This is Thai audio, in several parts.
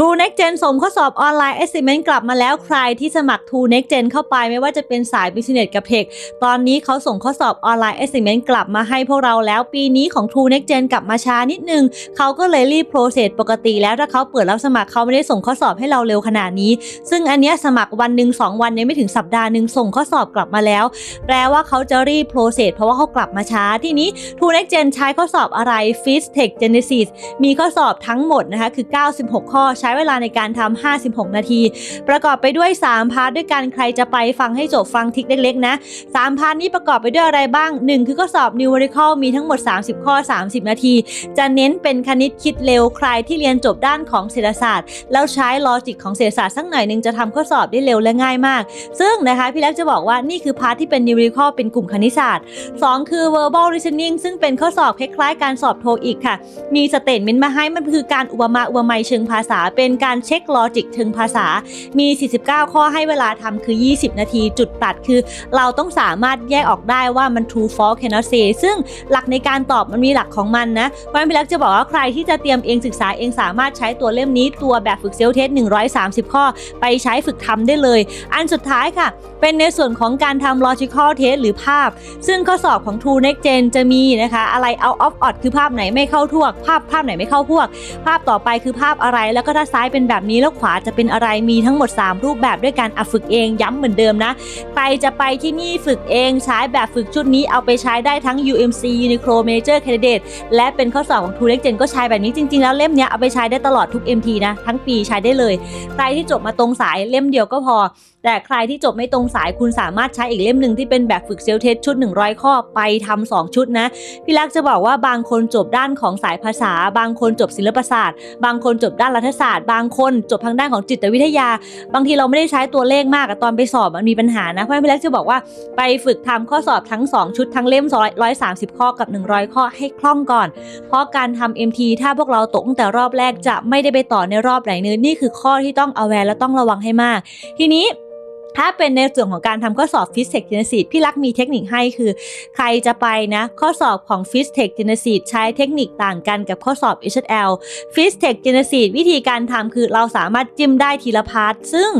True Next Gen ส่งข้อสอบออนไลน์ Assessment กลับมาแล้วใครที่สมัคร True Next Gen เข้าไปไม่ว่าจะเป็นสาย Business กับ Tech ตอนนี้เขาส่งข้อสอบออนไลน์ Assessment กลับมาให้พวกเราแล้วปีนี้ของ True Next Gen กลับมาช้านิดนึง เขาก็เลยรีบ process ปกติแล้วถ้าเขาเปิดรับสมัครเขาไม่ได้ส่งข้อสอบให้เราเร็วขนาดนี้ ซึ่งอันนี้สมัครวันหนึ่งสองวันยังไม่ถึงสัปดาห์หนึ่งส่งข้อสอบกลับมาแล้ว แปลว่าเขาจะรีบ process เพราะว่าเขากลับมาช้าที่นี้ True Next Gen ใช้ข้อสอบอะไร f i s Tech Genesis มีข้อสอบทั้งหมดนะคะคือ 96 ข้อใช้ช้เวลาในการทำ56 นาที ประกอบไปด้วย 3 พาร์ทด้วยกันใครจะไปฟังให้จบฟังทิกเล็กๆนะ 3 พาร์ทนี้ประกอบไปด้วยอะไรบ้าง 1 คือข้อสอบ numerical มีทั้งหมด 30 ข้อ 30 นาที จะเน้นเป็นคณิตคิดเร็วใครที่เรียนจบด้านของเศรษฐศาสตร์ แล้วใช้ลอจิกของเศรษฐศาสตร์สักหน่อยหนึ่งจะทำข้อสอบได้เร็วและง่ายมาก ซึ่งนะคะพี่เล็กจะบอกว่านี่คือพาร์ทที่เป็น numerical เป็นกลุ่มคณิตศาสตร์ 2 คือ verbal reasoning ซึ่งเป็นข้อสอบคล้ายๆการสอบโทอีกค่ะ มีสเตทเมนต์มาให้มันคือการอุปมาอุปไมยเชิงภาษาเป็นการเช็คลอจิกเชิงภาษา มี 49 ข้อให้เวลาทำคือ 20 นาที จุดตัดคือ เราต้องสามารถแยกออกได้ว่ามัน true false cannot say ซึ่งหลักในการตอบมันมีหลักของมันนะเพราะฉะนั้นพี่เล็กจะบอกว่าใครที่จะเตรียมเองศึกษาเองสามารถใช้ตัวเล่มนี้ตัวแบบฝึกเซลเทส 130 ข้อ ไปใช้ฝึกทำได้เลย อันสุดท้ายค่ะ เป็นในส่วนของการทำ logical test หรือภาพ ซึ่งข้อสอบของ True Next Gen จะมีนะคะ อะไร out of odd คือภาพไหนไม่เข้าพวก ภาพภาพไหนไม่เข้าพวก ภาพต่อไปคือภาพอะไรแล้วก็ถ้าซ้ายเป็นแบบนี้แล้วขวาจะเป็นอะไรมีทั้งหมด 3 รูปแบบด้วยการอะฝึกเองย้ำเหมือนเดิมนะใครจะไปที่นี่ฝึกเองใช้แบบฝึกชุดนี้เอาไปใช้ได้ทั้ง UMC Uniqlo Major Candidate และเป็นข้อสอบของ t ูเล็กเจนก็ใช้แบบนี้จริง ๆ แล้วเล่มเนี้ยเอาไปใช้ได้ตลอดทุก MT นะทั้งปีใช้ได้เลย ใครที่จบมาตรงสายเล่มเดียวก็พอ แต่ใครที่จบไม่ตรงสายคุณสามารถใช้อีกเล่มหนึ่งที่เป็นแบบฝึกเซลเทสชุด 100 ข้อไปทำ2ชุดนะ พี่ลักษณ์จะบอกว่าบางคนจบด้านของสายภาษา บางคนจบศิลปศาสตร์ บางคนจบด้านรัฐศาสตร์ บางคนจบทางด้านของจิตวิทยา บางทีเราไม่ได้ใช้ตัวเลขมากตอนไปสอบมันมีปัญหานะเพราะฉะนั้นพี่ลักษณ์จะบอกว่าไปฝึกทำข้อสอบทั้ง 2 ชุดทั้งเล่ม130 ข้อกับ 100 ข้อให้คล่องก่อน เพราะการทำ MT ถ้าพวกเราตกตั้งแต่รอบแรกจะไม่ได้ไปต่อในรอบไหนเนื้อนี่คือข้อที่ต้องเอาแวร์และต้องระวังให้มาก ทีนี้ ถ้าเป็นในส่วนของการทำข้อสอบ f i s t e c h Genesis พี่รักมีเทคนิคให้คือ ใครจะไปนะข้อสอบของ f i s t e c h Genesis ใช้เทคนิคต่างกันกับข้อสอบ HL f i s t e c h Genesis วิธีการทำคือเราสามารถจิ้มได้ทีละพาร์ทซึ่ง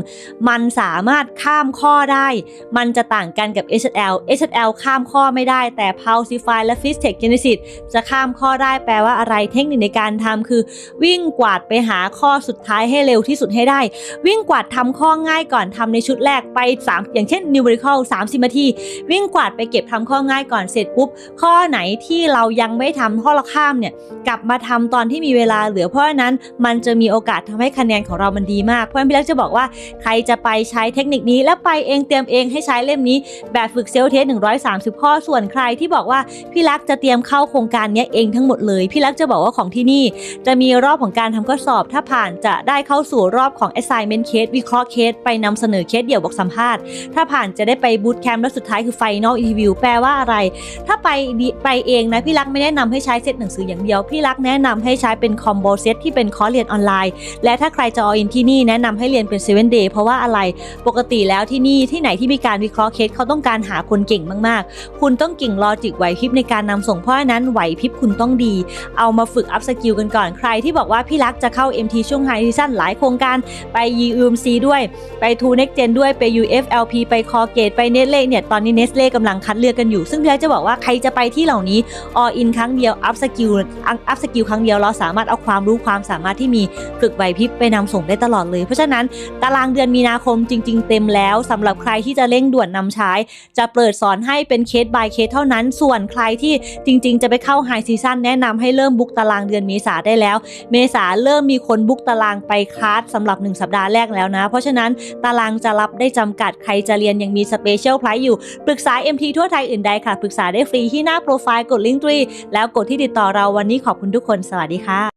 มันสามารถข้ามข้อได้ มันจะต่างกันกับ HL HL ข้ามข้อไม่ได้แต่ Pulsify และ f i s t e c h Genesis จะข้ามข้อได้แปลว่าอะไรเทคนิคในการทำคือ วิ่งกวาดไปหาข้อสุดท้ายให้เร็วที่สุดให้ได้ วิ่งกวาดทำข้อง่ายก่อนทำในชุดแรกไป 3 อย่างเช่น numerical 30นาที วิ่งกวาดไปเก็บทำข้อง่ายก่อนเสร็จปุ๊บ ข้อไหนที่เรายังไม่ทำข้อเราข้ามเนี่ยกลับมาทำตอนที่มีเวลาเหลือเพราะฉะนั้นมันจะมีโอกาสทำให้คะแนนของเรามันดีมาก เพราะฉะนั้นพี่เล็กจะบอกว่าใครจะไปใช้เทคนิคนี้แล้วไปเองเตรียมเองให้ใช้เล่มนี้ แบบฝึกเซลเทส130 ข้อส่วนใครที่บอกว่าพี่รักจะเตรียมเข้าโครงการนี้เองทั้งหมดเลย พี่รักจะบอกว่าของที่นี่ จะมีรอบของการทำข้อสอบถ้าผ่านจะได้เข้าสู่รอบของ assignment case วิเคราะห์เคสไปนำเสนอเคสเดี่ยวบอกสัมภาษณ์ ถ้าผ่านจะได้ไปบูตแคมป์แล้วสุดท้ายคือ final interview แปลว่าอะไร ถ้าไปไปเองนะพี่รักไม่แนะนำให้ใช้เซตหนังสืออย่างเดียว พี่รักแนะนำให้ใช้เป็นคอมโบเซตที่เป็นคอร์สเรียนออนไลน์ และถ้าใครจะ all in ที่นี่แนะนำให้เรียนเป็น7 day เดย์เพราะว่าอะไรปกติแล้วที่นี่ที่ไหนที่มีการวิเคราะห์เคสเขาต้องการหาคนเก่งมากๆ คุณต้องเก่งลอจิกไหวพริบในการนำส่งเพราะนั้นไหวพริบคุณต้องดี เอามาฝึกอัพสกิลกันก่อนใครที่บอกว่าพี่รักจะเข้า MT ช่วงไฮซีซั่นหลายโครงการไป UMC ด้วย ไป True Next Gen ด้วยไป UFLP ไป c o r g a t e ไป Nestle เนี่ยตอนนี้ Nestle กำลังคัดเลือกกันอยู่ ซึ่งพี่รักจะบอกว่าใครจะไปที่เหล่านี้ all in ครั้งเดียว up skill up skill ครั้งเดียวเราสามารถเอาความรู้ความสามารถที่มีฝึกไหวพริบไปนำส่งได้ตลอดเลย เพราะฉะนั้นตารางเดือนมีนาคมจริง ๆ เต็มแล้วสำหรับใครที่จะเร่งด่วนนำใช้ จะเปิดสอนให้เป็นเคส by เคสเท่านั้น ส่วนใครที่จริง ๆ จะไปเข้าไฮซีซั่นแนะนำให้เริ่มบุ๊กตารางเดือนเมษาได้แล้ว เมษาเริ่มมีคนบุ๊กตารางไปคลาสสำหรับ 1 สัปดาห์แรกแล้วนะ เพราะฉะนั้นตารางจะรับได้จำกัดใครจะเรียนยังมีสเปเชียลไพรส์อยู่ ปรึกษา MT ทั่วไทยอื่นใดค่ะ ปรึกษาได้ฟรีที่หน้าโปรไฟล์กดลิงก์ตรีแล้วกดที่ติดต่อเราวันนี้ขอบคุณทุกคน สวัสดีค่ะ